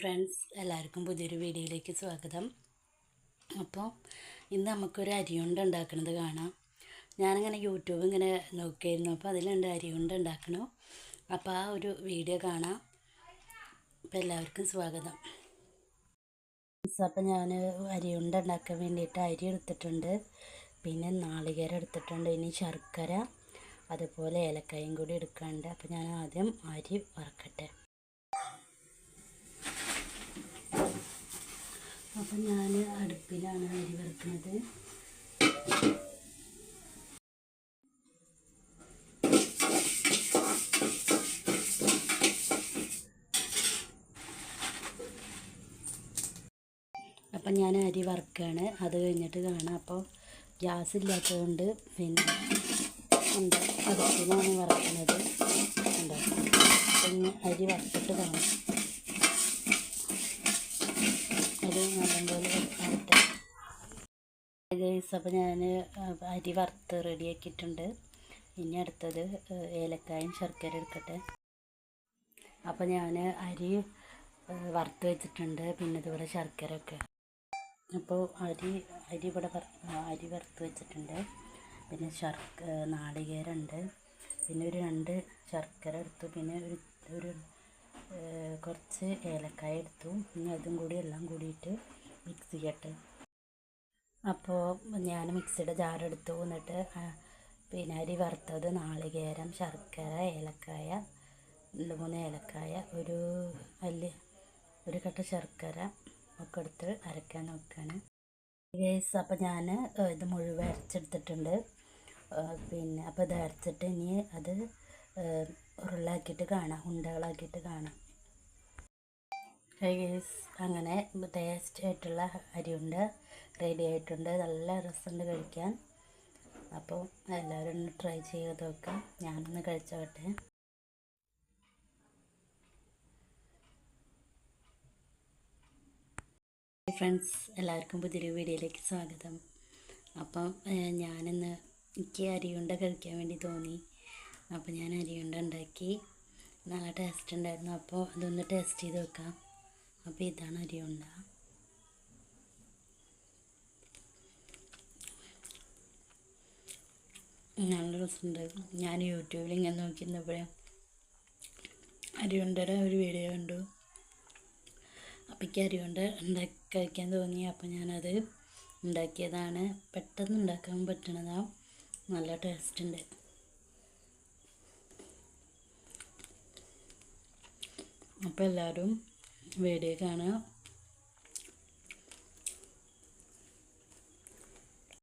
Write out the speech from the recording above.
Friends എല്ലാവർക്കും പുതിയൊരു വീഡിയോയിലേക്ക് സ്വാഗതം. അപ്പോൾ ഇന്ന് നമുക്കൊരു അരിയുണ്ട ഉണ്ടാക്കുന്നത് കാണാം. ഞാനിങ്ങനെ യൂട്യൂബ് ഇങ്ങനെ നോക്കിയിരുന്നു. അപ്പോൾ അതിലുണ്ട് അരിയുണ്ട ഉണ്ടാക്കണു. അപ്പോൾ ആ ഒരു വീഡിയോ കാണാം. അപ്പോൾ എല്ലാവർക്കും സ്വാഗതം. അപ്പോൾ ഞാൻ അരിയുണ്ട ഉണ്ടാക്കാൻ വേണ്ടിയിട്ട് അരി എടുത്തിട്ടുണ്ട്. പിന്നെ നാളികേരം എടുത്തിട്ടുണ്ട്. ഇനി ശർക്കര അതുപോലെ ഏലക്കായും കൂടി എടുക്കാനുണ്ട് അപ്പോൾ ഞാൻ ആദ്യം അരി വറക്കട്ടെ. അപ്പം ഞാൻ അടുപ്പിലാണ് അരി വറുക്കുന്നത്. അപ്പം ഞാൻ അരി വറുക്കുകയാണ് അത് കഴിഞ്ഞിട്ട് കാണാം. അപ്പോൾ ഗ്യാസ് ഇല്ലാത്തതുകൊണ്ട് പിന്നെ എന്താ അടുപ്പിലാണ് വറുക്കുന്നത്. എന്താ പിന്നെ അരി വറുത്തിട്ട് കാണാം. അത് നല്ലപോലെ അപ്പോൾ ഞാൻ അരി വറുത്ത് റെഡിയാക്കിയിട്ടുണ്ട്. ഇനി അടുത്തത് ഏലക്കായും ശർക്കര എടുക്കട്ടെ. അപ്പോൾ ഞാൻ അരി വറുത്ത് വെച്ചിട്ടുണ്ട്. പിന്നെ ഇതുപോലെ ശർക്കര ഒക്കെ അപ്പോൾ അരി അരി ഇവിടെ അരി വറുത്ത് വെച്ചിട്ടുണ്ട്. പിന്നെ ശർക്ക നാളികേരമുണ്ട് പിന്നെ ഒരു രണ്ട് ശർക്കര എടുത്തു. പിന്നെ ഒരു ഒരു കുറച്ച് ഏലക്കായ എടുത്തു. അതും കൂടി എല്ലാം കൂടിയിട്ട് മിക്സ് ചെയ്യട്ടെ. അപ്പോൾ ഞാൻ മിക്സിയുടെ ജാറെടുത്തു എന്നിട്ട് പിന്നെ അരി വറുത്തത് നാളികേരം ശർക്കര ഏലക്കായ രണ്ട് മൂന്ന് ഏലക്കായ ഒരു അല്ലി ഒരു കട്ട ശർക്കര ഒക്കെ എടുത്ത് അരക്കാൻ നോക്കുകയാണ് ഗേസ് അപ്പോൾ ഞാൻ ഇത് മുഴുവൻ അരച്ചെടുത്തിട്ടുണ്ട്. പിന്നെ അപ്പോൾ ഇത് അരച്ചിട്ട് ഇനി അത് ഉരുളാക്കിയിട്ട് കാണാം ഉണ്ടകളാക്കിയിട്ട് കാണാം. ഗേസ് അങ്ങനെ ടേസ്റ്റ് ആയിട്ടുള്ള അരിയുണ്ട് റെഡി ആയിട്ടുണ്ട് നല്ല രസമുണ്ട് കഴിക്കാൻ. അപ്പോൾ എല്ലാവരും ഒന്ന് ട്രൈ ചെയ്ത് നോക്കാം ഞാനൊന്ന് കഴിച്ചോട്ടെ. ഫ്രണ്ട്സ് എല്ലാവർക്കും പുതിയൊരു വീഡിയോയിലേക്ക് സ്വാഗതം. അപ്പം ഞാനിന്ന് എനിക്ക് അരിയുണ്ട കഴിക്കാൻ വേണ്ടി തോന്നി. അപ്പോൾ ഞാൻ അരിയുണ്ട ഉണ്ടാക്കി. നല്ല ടേസ്റ്റ് ഉണ്ടായിരുന്നു. അപ്പോൾ അതൊന്ന് ടേസ്റ്റ് ചെയ്ത് വെക്കാം അപ്പോൾ ഇതാണ് അരിയുണ്ട നല്ല രസമുണ്ട് ഞാൻ യൂട്യൂബിൽ ഇങ്ങനെ നോക്കിയിരുന്നപ്പോഴേ അരിയുണ്ടയുടെ ഒരു വീഡിയോ കണ്ടു. അപ്പോൾ എനിക്ക് അരിയുണ്ട ഉണ്ടാക്കി കഴിക്കാൻ തോന്നി. അപ്പോൾ ഞാനത് ഉണ്ടാക്കിയതാണ്. പെട്ടെന്ന് ഉണ്ടാക്കാൻ പറ്റണതാണ് നല്ല ടേസ്റ്റ് ഉണ്ട്. അപ്പോൾ എല്ലാവരും വീഡിയോ കാണുക.